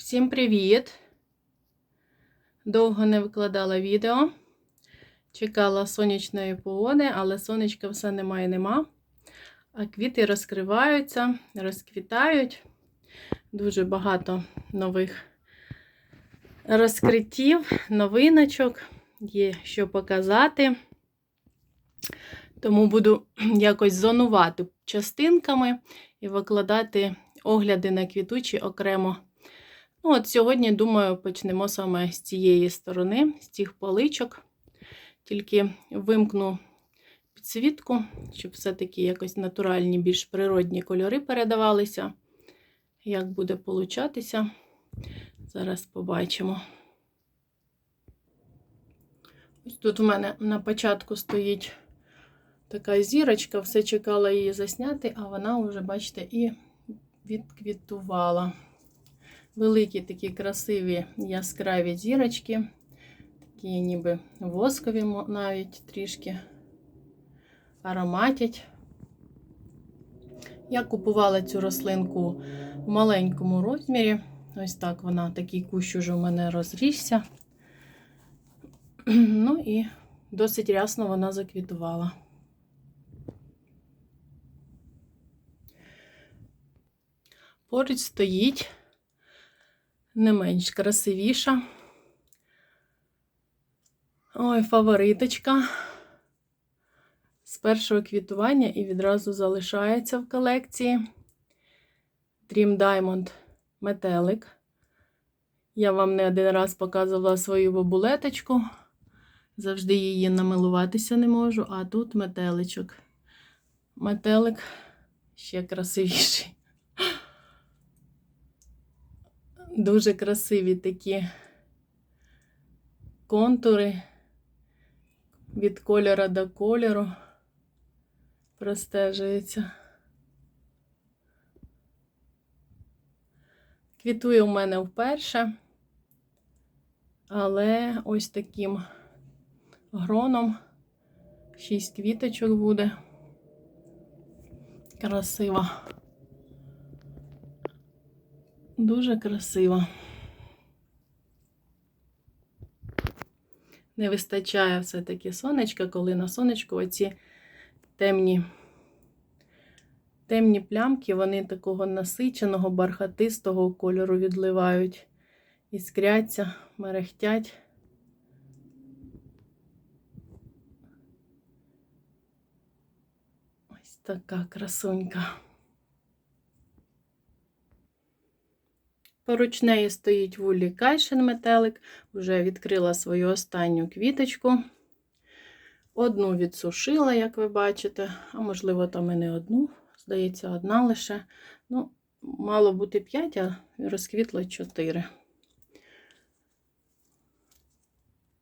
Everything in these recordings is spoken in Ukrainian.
Всім привіт! Довго не викладала відео. Чекала сонячної погоди, але сонечка все немає нема. А квіти розкриваються, розквітають. Дуже багато нових розкриттів, новиночок, є що показати. Тому буду якось зонувати частинками і викладати огляди на квітучі окремо. Ну, от Сьогодні, думаю, почнемо саме з цієї сторони, з цих поличок. Тільки вимкну підсвітку, щоб все-таки якось натуральні, більш природні кольори передавалися. Як буде получатися, зараз побачимо. Ось тут у мене на початку стоїть така зірочка, все чекала її засняти, а вона вже, бачите, і відквітувала. Великі такі красиві яскраві зірочки, такі ніби воскові навіть трішки ароматять. Я купувала цю рослинку в маленькому розмірі. Ось так вона, такий кущ уже у мене розрісся. Ну і досить рясно вона заквітувала. Поруч стоїть не менш красивіша. Ой, фавориточка. З першого квітування і відразу залишається в колекції. Dream Diamond метелик. Я вам не один раз показувала свою бабулеточку. Завжди її намилуватися не можу, а тут метеличок. Метелик ще красивіший. Дуже красиві такі контури від кольора до кольору простежується. Квітує у мене вперше, але ось таким гроном шість квіточок буде. Красиво. Дуже красиво. Не вистачає все-таки сонечка, коли на сонечку оці темні темні плямки, вони такого насиченого, бархатистого кольору відливають, іскряться, мерехтять. Ось така красунька. Поруч неї стоїть вулі Кайшин метелик, вже відкрила свою останню квіточку. Одну відсушила, як ви бачите, а можливо, там і не одну, здається, одна лише. Ну, мало бути 5, а розквітло 4.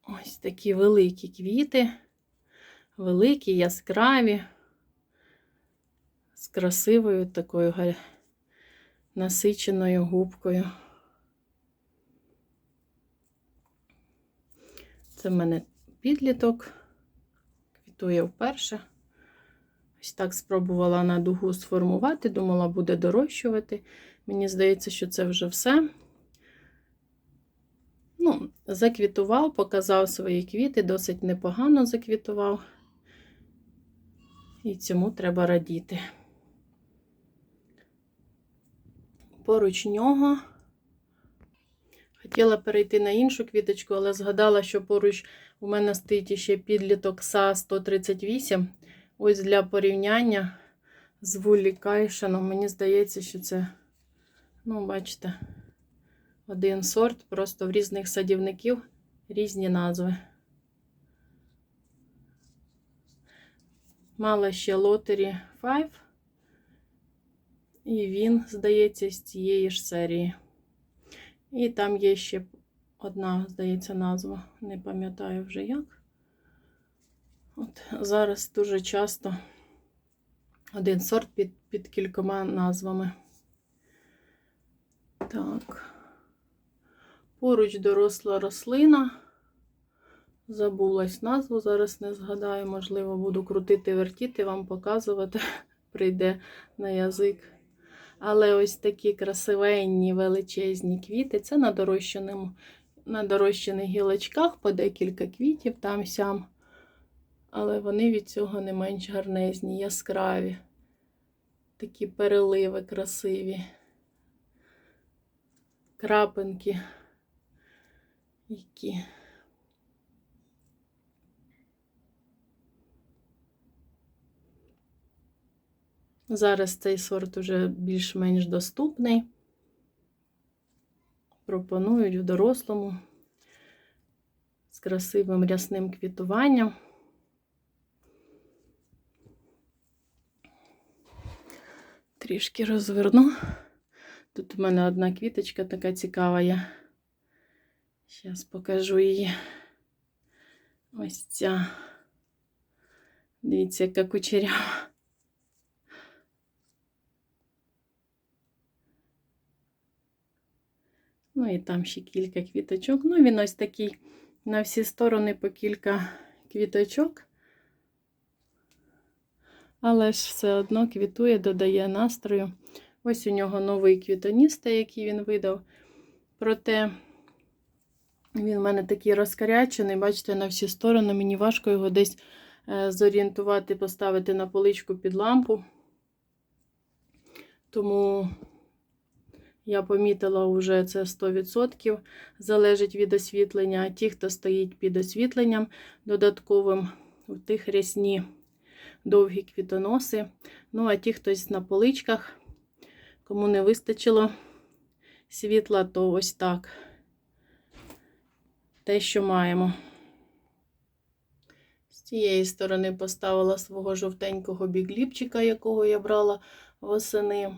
Ось такі великі квіти, великі, яскраві, з красивою такою насиченою губкою. Це в мене підліток, квітує вперше. Ось так спробувала на дугу сформувати, думала, буде дорощувати. Мені здається, що це вже все. Ну, Заквітував, показав свої квіти, досить непогано заквітував. І цьому треба радіти. Поруч нього. Хотіла перейти на іншу квіточку, але згадала, що поруч у мене стоїть ще підліток СА 138. Ось для порівняння з Вулі Кайшаном. Мені здається, що це, ну, бачите, один сорт, просто в різних садівників різні назви. Мала ще лотері 5. І він, здається, з цієї ж серії. І там є ще одна, здається, назва. Не пам'ятаю вже як. От Зараз дуже часто один сорт під, під кількома назвами. Так. Поруч доросла рослина. Забулась назву, зараз не згадаю, можливо, буду крутити, вертіти, вам показувати, прийде на язик. Але ось такі красивенні величезні квіти. Це на дорощеному, на дорощених гілочках по декілька квітів там сям. Але вони від цього не менш гарнезні, яскраві. Такі переливи красиві. Крапинки. Які. Зараз цей сорт уже більш-менш доступний. Пропонують в дорослому з красивим рясним квітуванням. Трішки розверну. Тут у мене одна квіточка така цікава. Я зараз покажу її. Ось ця. Дивіться, яка кучерява. Ну і там ще кілька квіточок. Ну, він ось такий на всі сторони по кілька квіточок. Але ж все одно квітує, додає настрою. Ось у нього новий квітоніста, який він видав. Проте він в мене такий розкарячений, бачите, на всі сторони. Мені важко його десь е, зорієнтувати, поставити на поличку під лампу. Тому я помітила вже це 100%. Залежить від освітлення. Ті, хто стоїть під освітленням додатковим, у тих рясні довгі квітоноси. Ну, а ті, хтось на поличках, кому не вистачило світла, то ось так. Те, що маємо. З цієї сторони поставила свого жовтенького бігліпчика, якого я брала восени.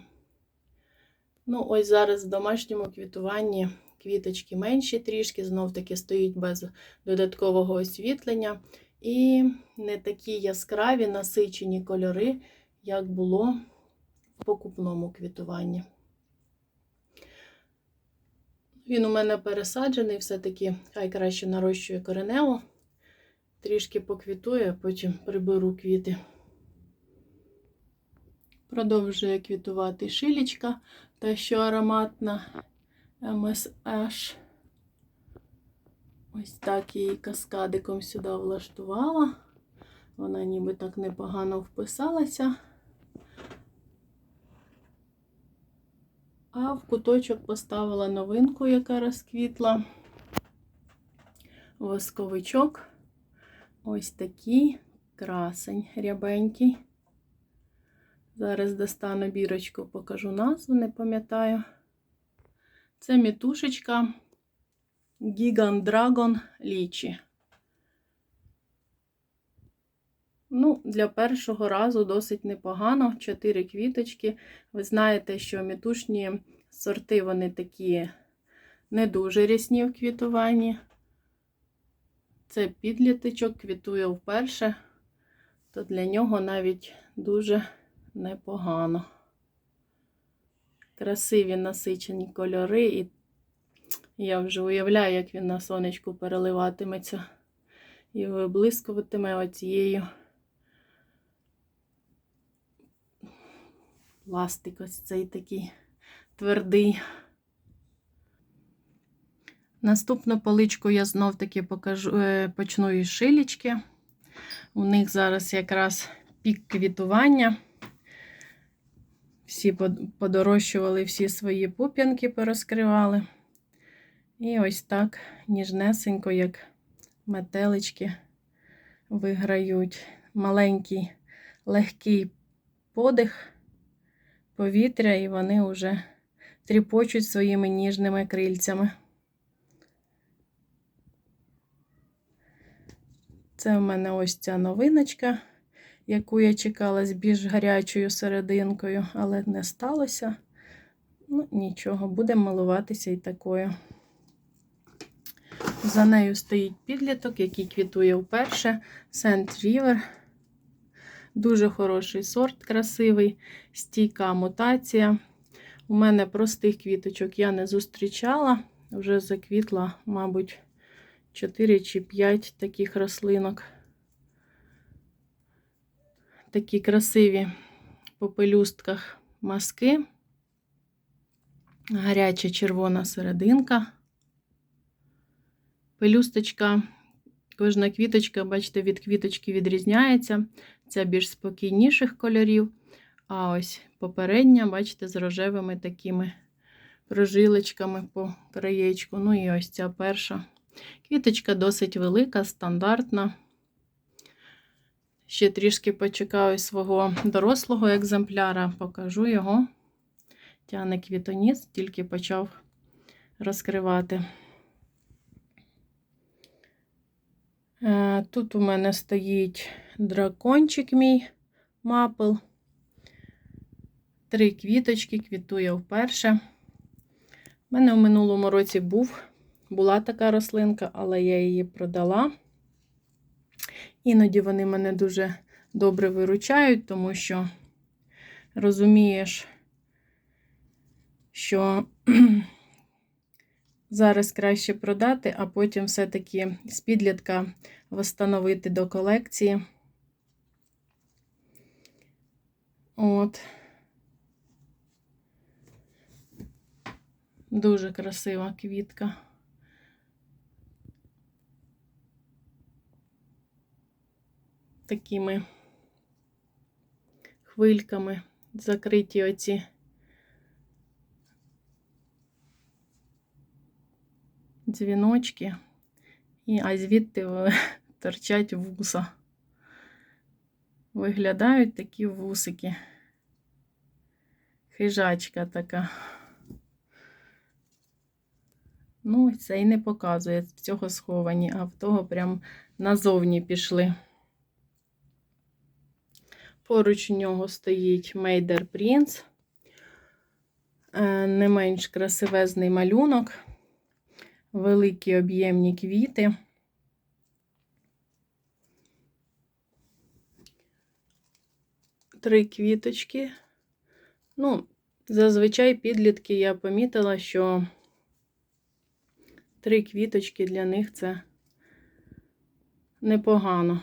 Ну, ось зараз в домашньому квітуванні квіточки менші трішки, знов-таки стоїть без додаткового освітлення. І не такі яскраві насичені кольори, як було в покупному квітуванні. Він у мене пересаджений, все-таки хай краще нарощує коренево. Трішки поквітує, потім приберу квіти. Продовжує квітувати шилічка, та що ароматна MSH. Ось так її каскадиком сюди влаштувала. Вона ніби так непогано вписалася. А в куточок поставила новинку, яка розквітла. Восковичок. Ось такий красень рябенький. Зараз достану бірочку, покажу назву, не пам'ятаю. Це мітушечка Gigant Dragon Лічі. Ну, для першого разу досить непогано. Чотири квіточки. Ви знаєте, що мітушні сорти, вони такі не дуже рясні в квітуванні. Це підліточок, квітує вперше, то для нього навіть дуже непогано. Красиві насичені кольори, і я вже уявляю, як він на сонечку переливатиметься і виблискуватиме оцією пластик ось цей такий твердий. Наступну поличку я знов-таки покажу, е, почну із шилічки. У них зараз якраз пік квітування. Всі подорощували всі свої пуп'янки, порозкривали. І ось так ніжнесенько, як метелички, виграють маленький легкий подих повітря, і вони вже тріпочуть своїми ніжними крильцями. Це в мене ось ця новиночка яку я чекала з більш гарячою серединкою, але не сталося. Ну, нічого, будемо малуватися і такою. За нею стоїть підліток, який квітує вперше. Сент Рівер. Дуже хороший сорт, красивий, стійка мутація. У мене простих квіточок я не зустрічала. Вже заквітла, мабуть, 4 чи 5 таких рослинок такі красиві по пелюстках маски. гаряча червона серединка. Пелюсточка, кожна квіточка, бачите, від квіточки відрізняється. Ця більш спокійніших кольорів. А ось попередня, бачите, з рожевими такими прожилочками по краєчку. Ну і ось ця перша. Квіточка досить велика, стандартна. Ще трішки почекаю свого дорослого екземпляра, покажу його. Тяне квітоніс, тільки почав розкривати. Е, Тут у мене стоїть дракончик мій мапл. Три квіточки, квітує вперше. У мене в минулому році був, була така рослинка, але я її продала. Іноді вони мене дуже добре виручають, тому що розумієш, що зараз краще продати, а потім все-таки з підлітка встановити до колекції. От. Дуже красива квітка. Такими хвильками закриті оці дзвіночки, і, а звідти торчать вуса. Виглядають такі вусики. Хижачка така. Ну, це і не показує, в цього сховані, а в того прям назовні пішли. Поруч у нього стоїть Мейдер Принц. Е, Не менш красивезний малюнок, великі об'ємні квіти. Три квіточки. Ну, зазвичай підлітки я помітила, що три квіточки для них це непогано.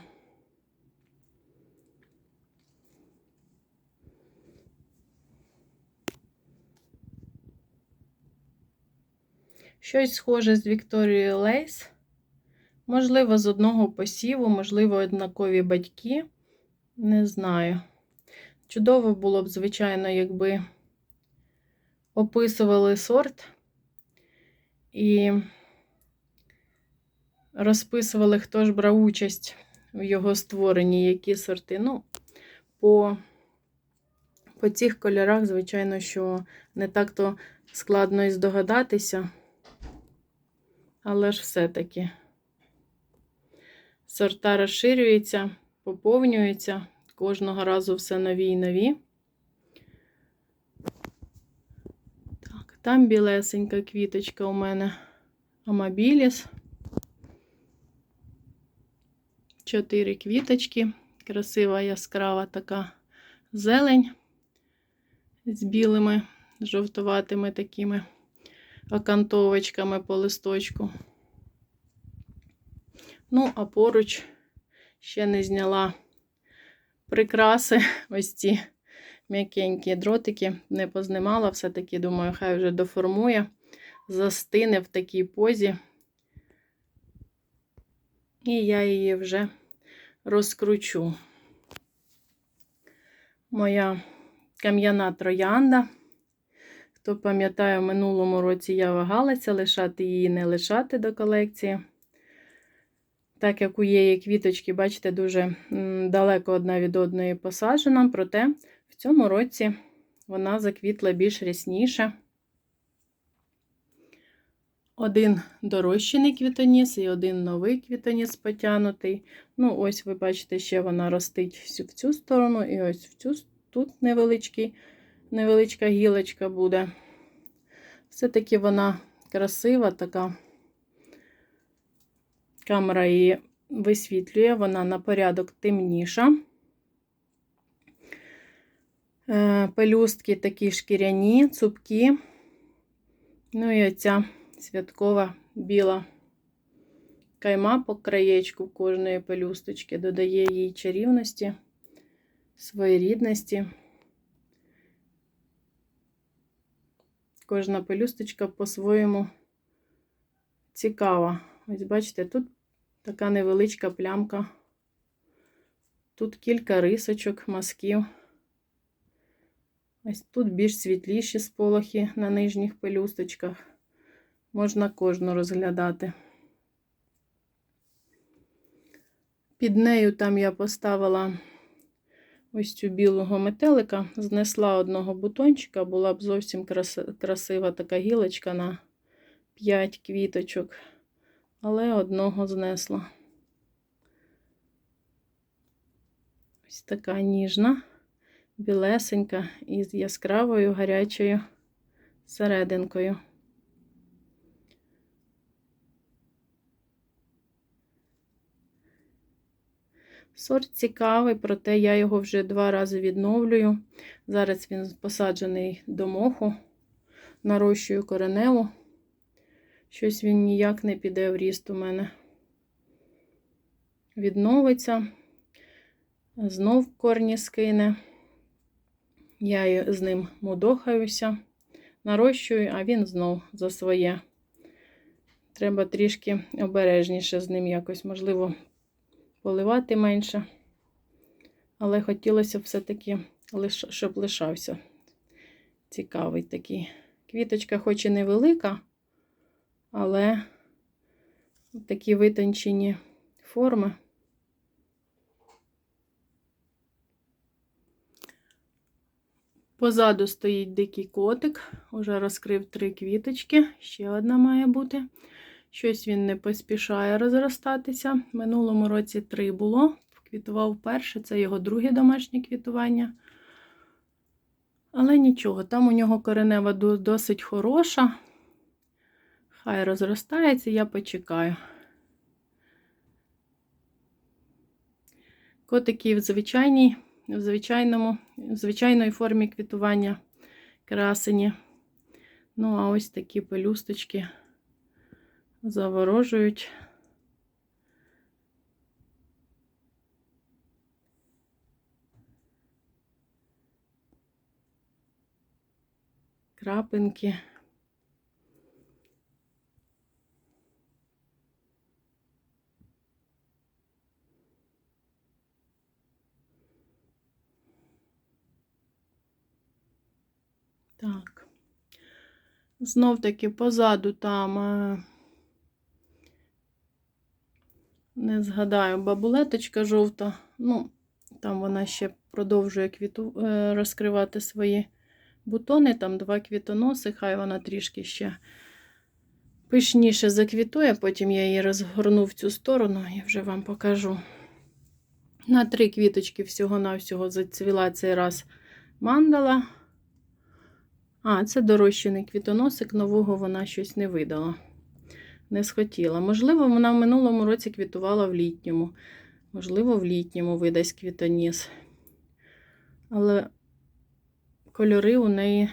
Щось схоже з Вікторією Лейс. Можливо, з одного посіву, можливо, однакові батьки. Не знаю. Чудово було б, звичайно, якби описували сорт і розписували, хто ж брав участь в його створенні, які сорти. Ну, по, по цих кольорах, звичайно, що не так-то складно і здогадатися, але ж все-таки сорта розширюються, поповнюються. Кожного разу все нові і нові. Так, там білесенька квіточка у мене Амабіліс. Чотири квіточки. Красива яскрава така зелень з білими, жовтуватими такими окантовочками по листочку. Ну, а поруч ще не зняла прикраси, ось ці м'якенькі дротики, не познімала, все-таки, думаю, хай вже доформує, застине в такій позі. І я її вже розкручу. Моя кам'яна троянда. Хто пам'ятає, в минулому році я вагалася, лишати її, не лишати до колекції. Так як у її квіточки, бачите, дуже далеко одна від одної посаджена, проте в цьому році вона заквітла більш рясніше. Один дорощений квітоніс і один новий квітоніс потягнутий. Ну, ось, ви бачите, ще вона ростить в цю сторону, і ось в цю тут невеличкий, невеличка гілочка буде. Все-таки вона красива така. Камера її висвітлює, вона на порядок темніша. Пелюстки такі шкіряні, цупкі. Ну і оця святкова біла кайма по краєчку кожної пелюсточки додає їй чарівності, своєрідності. Кожна пелюсточка по-своєму цікава. Ось бачите, тут така невеличка плямка. Тут кілька рисочок, мазків. Ось тут більш світліші сполохи на нижніх пелюсточках. Можна кожну розглядати. Під нею там я поставила ось цю білого метелика, знесла одного бутончика, була б зовсім красива така гілочка на 5 квіточок, але одного знесла. Ось така ніжна, білесенька із яскравою гарячою серединкою. Сорт цікавий, проте я його вже два рази відновлюю. Зараз він посаджений до моху, нарощую кореневу. Щось він ніяк не піде в ріст у мене. Відновиться, знов корні скине. Я з ним мудохаюся, нарощую, а він знов за своє. Треба трішки обережніше з ним якось, можливо, поливати менше. Але хотілося все-таки, щоб лишався цікавий такий. Квіточка, хоч і невелика, але такі витончені форми. Позаду стоїть дикий котик, уже розкрив три квіточки, ще одна має бути. Щось він не поспішає розростатися. Минулому році три було. Квітував перше, це його друге домашнє квітування. Але нічого, там у нього коренева досить хороша. Хай розростається, я почекаю. Котики в звичайній, в звичайному, в звичайної формі квітування красені. Ну, а ось такі пелюсточки заворожують. Крапинки. Так. Знов таки позаду там не згадаю, бабулеточка жовта. Ну, там вона ще продовжує квіту, е, розкривати свої бутони, там два квітоноси, хай вона трішки ще пишніше заквітує, потім я її розгорну в цю сторону і вже вам покажу. На три квіточки всього-навсього зацвіла цей раз мандала. А, це дорощений квітоносик, нового вона щось не видала не схотіла. Можливо, вона в минулому році квітувала в літньому. Можливо, в літньому видасть квітоніс. Але кольори у неї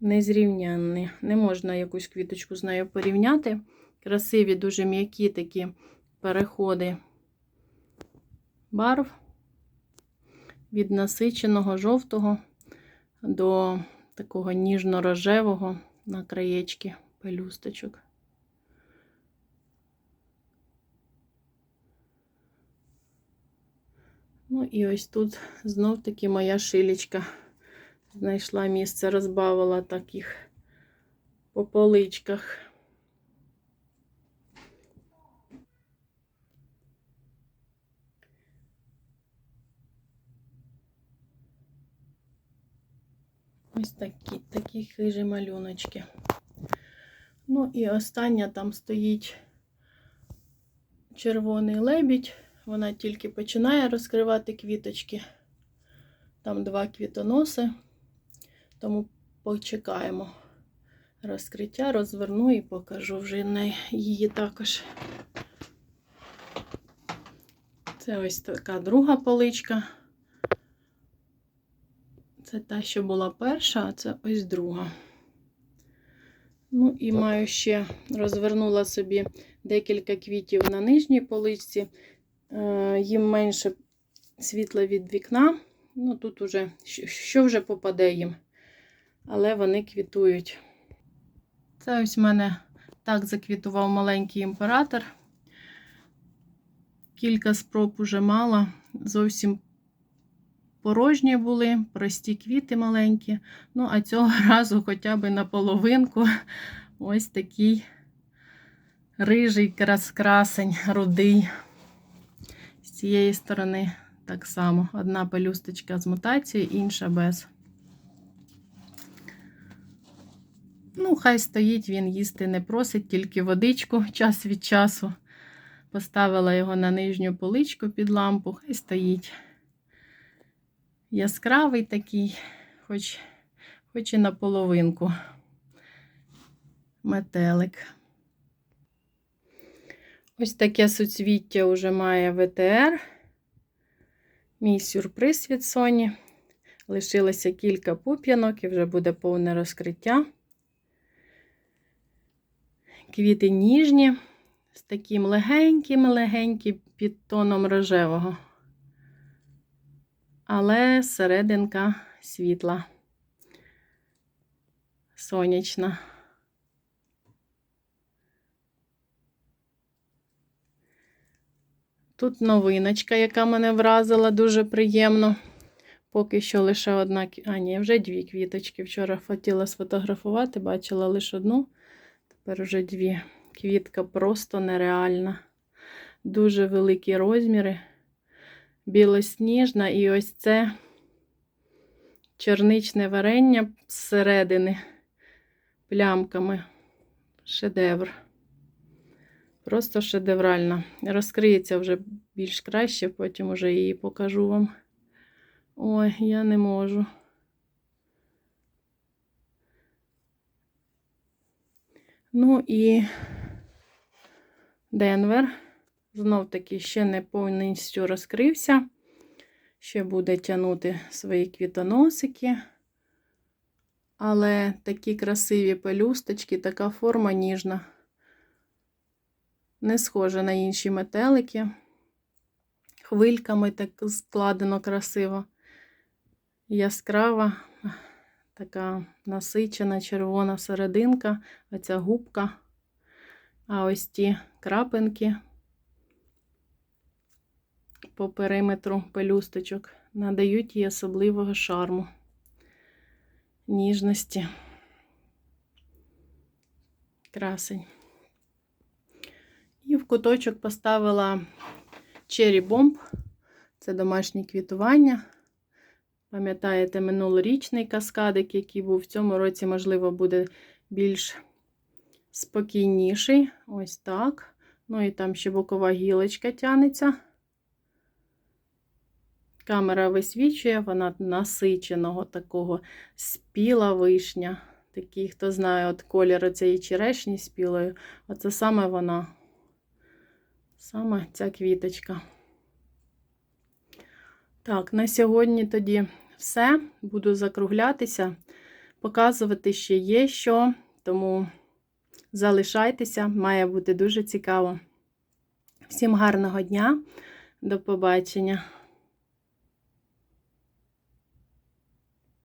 незрівнянні. Не можна якусь квіточку з нею порівняти. Красиві, дуже м'які такі переходи барв від насиченого жовтого до такого ніжно-рожевого на краєчки пелюсточок. Ну і ось тут знов таки моя шилечка знайшла місце, розбавила таких по поличках. Ось такі такі хижі малюночки. Ну і остання там стоїть червоний лебідь. Вона тільки починає розкривати квіточки. Там два квітоноси, тому почекаємо розкриття, розверну і покажу вже її також. Це ось така друга поличка. Це та, що була перша, а це ось друга. Ну, і маю ще розвернула собі декілька квітів на нижній поличці. Е, їм менше світла від вікна. Ну, тут уже, що вже попаде їм. але вони квітують. Це ось в мене так заквітував маленький імператор. Кілька спроб уже мала. Зовсім порожні були, прості квіти маленькі. Ну, а цього разу хоча б на половинку ось такий рижий красень, рудий. З цієї сторони так само. Одна пелюсточка з мутацією, інша без. Ну, хай стоїть, він їсти не просить, тільки водичку час від часу. Поставила його на нижню поличку під лампу, хай стоїть. Яскравий такий, хоч, хоч і на половинку. Метелик. Ось таке суцвіття вже має ВТР. Мій сюрприз від Соні. Лишилося кілька пуп'янок і вже буде повне розкриття. Квіти ніжні, з таким легеньким-легеньким підтоном рожевого. Але серединка світла, сонячна. Тут новиночка, яка мене вразила дуже приємно. Поки що лише одна, а ні, вже дві квіточки. Вчора хотіла сфотографувати, бачила лише одну, тепер вже дві. Квітка просто нереальна. Дуже великі розміри, білосніжна, і ось це чорничне варення зсередини плямками. Шедевр. Просто шедевральна. Розкриється вже більш краще, потім уже її покажу вам. Ой, я не можу. Ну і Денвер. Знов таки ще не повністю розкрився. Ще буде тягнути свої квітоносики. Але такі красиві пелюсточки, така форма ніжна. Не схожа на інші метелики. Хвильками так складено красиво. Яскрава, така насичена червона серединка, оця губка. А ось ті крапинки по периметру пелюсточок надають їй особливого шарму, ніжності. Красень. І в куточок поставила Cherry Bomb. Це домашнє квітування. Пам'ятаєте, минулорічний каскадик, який був в цьому році, можливо, буде більш спокійніший. Ось так. Ну і там ще бокова гілочка тянеться. Камера висвічує, вона насиченого такого спіла вишня. Такий, хто знає, от колір цієї черешні спілою. Оце саме вона. Саме ця квіточка. Так, на сьогодні тоді все. Буду закруглятися, показувати ще є що, тому залишайтеся, має бути дуже цікаво. Всім гарного дня, до побачення!